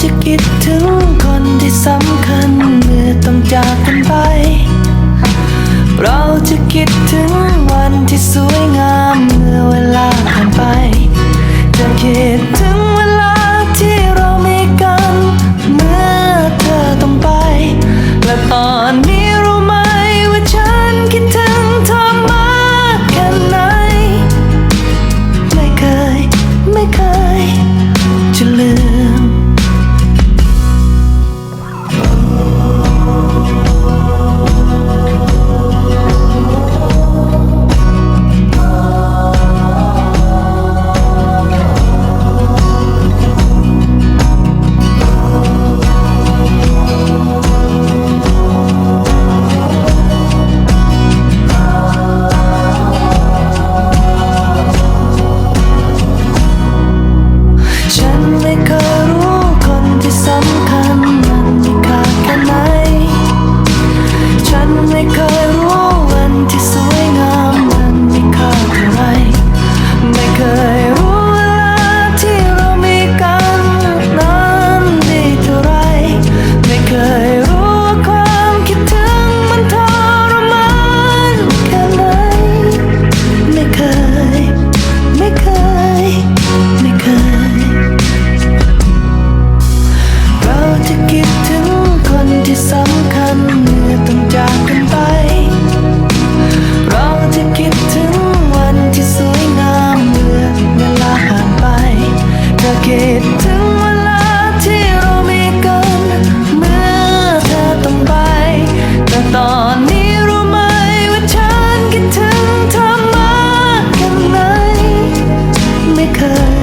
จะคิดถึงคนที่สำคัญเมื่อต้องจากกันไป เราจะคิดถึงวันที่สวยงามเมื่อ occur